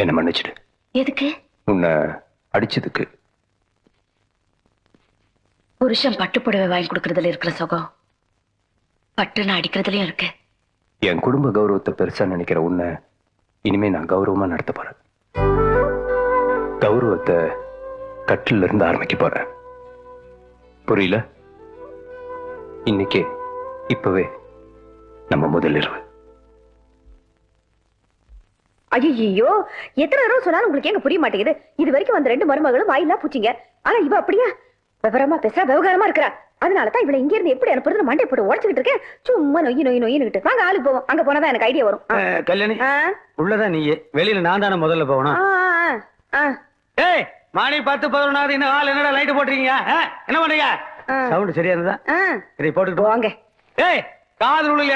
என்ன மன்னிச்சிடு. எதுக்கு? உன்னை அடிச்சதுக்கு. புருஷன் பட்டு புடவை வாங்கி கொடுக்கறதுல இருக்கிற சுகம். பட்டுன்னு அடிக்கிறதுலயும் இருக்கு. என் குடும்ப கௌரவத்தை பெருசா நினைக்கிற உன்னை இனிமே நான் கௌரவமா நடத்த போறேன். கௌரவத்தை கட்டில இருந்து ஆரம்பிக்க போறேன். புரியல? இன்னைக்கே இப்பவே நம்ம முதல் இரவு. ஐயோ எத்தனை தடவை சொன்னாலும் உங்களுக்கு எங்க புரிய மாட்டேங்குது? இது வரைக்கும் வந்த ரெண்டு மருமகளும் வாயிலா பூச்சிங்க. ஆனா இவ அப்படியா? விவரமா பேசுறா விவகாரமா இருக்கிறா. அதனாலதான் இவளை இங்க இருந்து எப்படி அனுப்புறது மண்டை போட்டு உடச்சுக்கிட்டு இருக்கேன். சும்மா நொய்யி நொய்யி நொய்யினுக்கிட்டு வாங்க ஆளுக்கு போவோம். அங்க போனாதான் எனக்கு ஐடியா வரும். கல்யாணி உள்ளதான் நீ வெளியில நான் தானே முதல்ல போகணும். ஏய் மணி பத்து பதினொன்னாவது இன்னும் ஆள் என்னடா லைட் போட்டுறீங்க? என்ன பண்றீங்க. சவுண்ட் சரியா இருந்தா. சரி போட்டுட்டு போ. போங்க ஏய் காதல் உள்ள